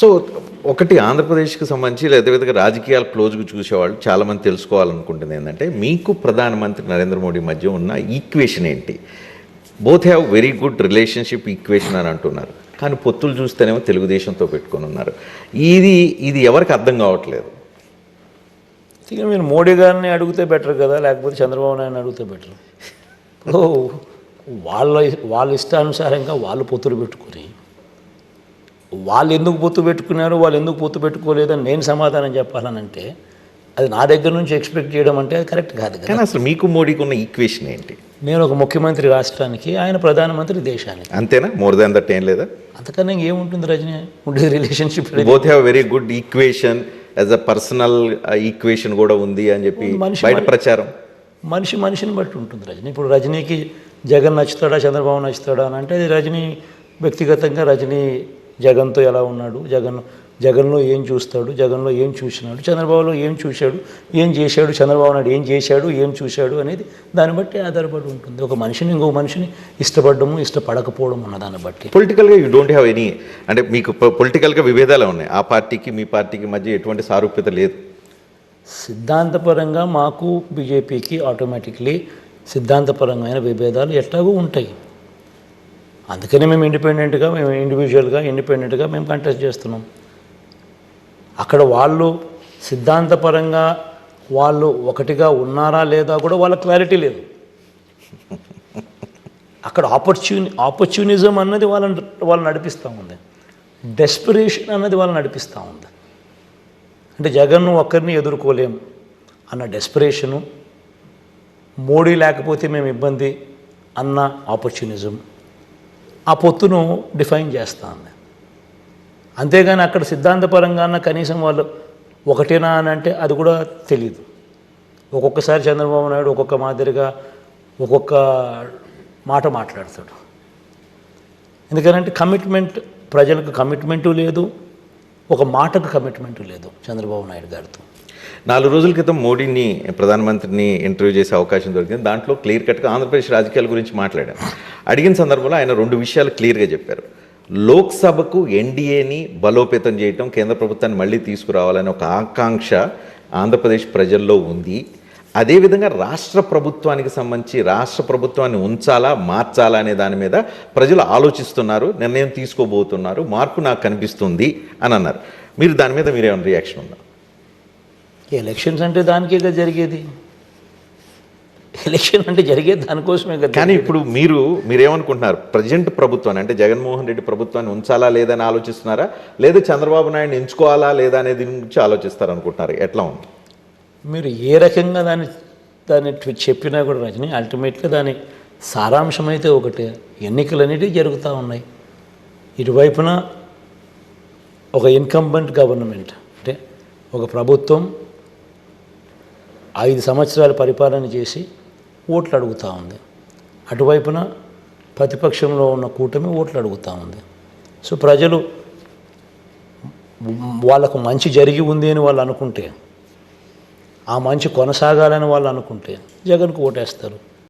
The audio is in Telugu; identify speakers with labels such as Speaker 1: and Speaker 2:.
Speaker 1: సో ఒకటి ఆంధ్రప్రదేశ్కి సంబంధించి లేదా విధంగా రాజకీయాలు క్లోజ్గా చూసేవాళ్ళు చాలామంది తెలుసుకోవాలనుకుంటుంది ఏంటంటే మీకు ప్రధానమంత్రి నరేంద్ర మోడీ మధ్య ఉన్న ఈక్వేషన్ ఏంటి? Both have very good relationship equation అని అంటున్నారు. కానీ పొత్తులు చూస్తేనేమో తెలుగుదేశంతో పెట్టుకొని ఉన్నారు. ఇది ఇది ఎవరికి అర్థం కావట్లేదు?
Speaker 2: మీరు మోడీ గారిని అడిగితే బెటర్ కదా లేకపోతే చంద్రబాబు నాయుడు అడిగితే బెటర్? ఇప్పుడు వాళ్ళ వాళ్ళ ఇష్టానుసారంగా వాళ్ళు పొత్తులు పెట్టుకుని వాళ్ళు ఎందుకు పొత్తు పెట్టుకున్నారు వాళ్ళు ఎందుకు పొత్తు పెట్టుకోలేదని నేను సమాధానం చెప్పాలనంటే అది నా దగ్గర నుంచి ఎక్స్పెక్ట్ చేయడం అంటే అది కరెక్ట్ కాదు కదా.
Speaker 1: కానీ అసలు మీకు మోడీకి ఉన్న ఈక్వేషన్ ఏంటి?
Speaker 2: నేను ఒక ముఖ్యమంత్రి రాష్ట్రానికి ఆయన ప్రధానమంత్రి దేశానికి.
Speaker 1: అంతేనా? మోర్ దాన్ దట్ ఏం లేదా?
Speaker 2: అంతకన్నా ఏముంటుంది రజనీ? ఉండే relationship
Speaker 1: both have very good equation as a personal equation కూడా ఉంది అని చెప్పి
Speaker 2: మనిషి
Speaker 1: బయట ప్రచారం.
Speaker 2: మనిషి మనిషిని బట్టి ఉంటుంది రజనీ. ఇప్పుడు రజనీకి జగన్ నచ్చుతాడా చంద్రబాబు నచ్చుతాడా అని అంటే అది రజనీ వ్యక్తిగతంగా రజనీ జగన్తో ఎలా ఉన్నాడు? జగన్ జగన్లో ఏం చూస్తాడు? జగన్లో ఏం చూసినాడు? చంద్రబాబులో ఏం చూశాడు? ఏం చేశాడు? చంద్రబాబు నాయుడు ఏం చేశాడు? ఏం చూశాడు అనేది దాన్ని బట్టి ఆధారపడి ఉంటుంది. ఒక మనిషిని ఇంకో మనిషిని ఇష్టపడము ఇష్టపడకపోవడం అన్న దాన్ని బట్టి.
Speaker 1: పొలిటికల్గా యూ డోంట్ హ్యావ్ ఎనీ అంటే మీకు పొలిటికల్గా విభేదాలు ఉన్నాయి. ఆ పార్టీకి మీ పార్టీకి మధ్య ఎటువంటి సారూప్యత లేదు.
Speaker 2: సిద్ధాంతపరంగా మాకు బీజేపీకి ఆటోమేటిక్లీ సిద్ధాంతపరమైన విభేదాలు ఎట్లాగూ ఉంటాయి. అందుకనే మేము ఇండిపెండెంట్గా మేము ఇండివిజువల్గా ఇండిపెండెంట్గా మేము కంటెస్ట్ చేస్తున్నాం. అక్కడ వాళ్ళు సిద్ధాంతపరంగా వాళ్ళు ఒకటిగా ఉన్నారా లేదా కూడా వాళ్ళ క్లారిటీ లేదు. అక్కడ ఆపర్చుని ఆపర్చునిజం అన్నది వాళ్ళని వాళ్ళు నడిపిస్తూ ఉంది. డెస్పిరేషన్ అన్నది వాళ్ళని నడిపిస్తూ ఉంది. అంటే జగన్ను ఒక్కరిని ఎదుర్కోలేం అన్న డెస్పిరేషను మోడీ లేకపోతే మేము ఇబ్బంది అన్న ఆపర్చునిజం ఆ పొత్తును డిఫైన్ చేస్తా ఉంది అంతేగాని అక్కడ సిద్ధాంతపరంగా కనీసం వాళ్ళు ఒకటేనా అని అంటే అది కూడా తెలియదు ఒక్కొక్కసారి చంద్రబాబు నాయుడు ఒక్కొక్క మాదిరిగా ఒక్కొక్క మాట మాట్లాడతాడు. ఎందుకంటే కమిట్మెంట్ ప్రజలకు కమిట్మెంటు లేదు ఒక మాటకు కమిట్మెంటు లేదు చంద్రబాబు నాయుడు గారితో.
Speaker 1: నాలుగు రోజుల క్రితం మోడీని ప్రధానమంత్రిని ఇంటర్వ్యూ చేసే అవకాశం దొరికింది. దాంట్లో క్లియర్ కట్గా ఆంధ్రప్రదేశ్ రాజకీయాల గురించి మాట్లాడారు అడిగిన సందర్భంలో ఆయన రెండు విషయాలు క్లియర్గా చెప్పారు. లోక్సభకు ఎన్డీఏని బలోపేతం చేయటం కేంద్ర ప్రభుత్వాన్ని మళ్ళీ తీసుకురావాలనే ఒక ఆకాంక్ష ఆంధ్రప్రదేశ్ ప్రజల్లో ఉంది. అదేవిధంగా రాష్ట్ర ప్రభుత్వానికి సంబంధించి రాష్ట్ర ప్రభుత్వాన్ని ఉంచాలా మార్చాలా అనే దాని మీద ప్రజలు ఆలోచిస్తున్నారు నిర్ణయం తీసుకోబోతున్నారు. మార్పు నాకు కనిపిస్తుంది అని అన్నారు. మీరు దాని మీద మీరేమైనా రియాక్షన్ ఉందా?
Speaker 2: ఎలక్షన్స్ అంటే దానికే కదా జరిగేది? ఎలక్షన్ అంటే జరిగేది దానికోసమే కదా
Speaker 1: కానీ ఇప్పుడు మీరు మీరేమనుకుంటున్నారు? ప్రజెంట్ ప్రభుత్వాన్ని అంటే జగన్మోహన్ రెడ్డి ప్రభుత్వాన్ని ఉంచాలా లేదని ఆలోచిస్తున్నారా? లేదా చంద్రబాబు నాయుడు ఎంచుకోవాలా లేదా అనేది గురించి ఆలోచిస్తారు అనుకుంటున్నారు ఎట్లా ఉంది?
Speaker 2: మీరు ఏ రకంగా దాన్ని దాన్ని చెప్పినా కూడా రజని అల్టిమేట్గా దాని సారాంశం అయితే ఒకటే. ఎన్నికలు అనేటివి జరుగుతూ ఉన్నాయి. ఇటువైపున ఒక ఇన్కంబెంట్ గవర్నమెంట్ అంటే ఒక ప్రభుత్వం ఐదు సంవత్సరాలు పరిపాలన చేసి ఓట్లు అడుగుతూ ఉంది. అటువైపున ప్రతిపక్షంలో ఉన్న కూటమి ఓట్లు అడుగుతూ ఉంది. సో ప్రజలు వాళ్ళకు మంచి జరిగి ఉంది అని వాళ్ళు అనుకుంటే ఆ మంచి కొనసాగాలని వాళ్ళు అనుకుంటే జగన్కు ఓటేస్తారు.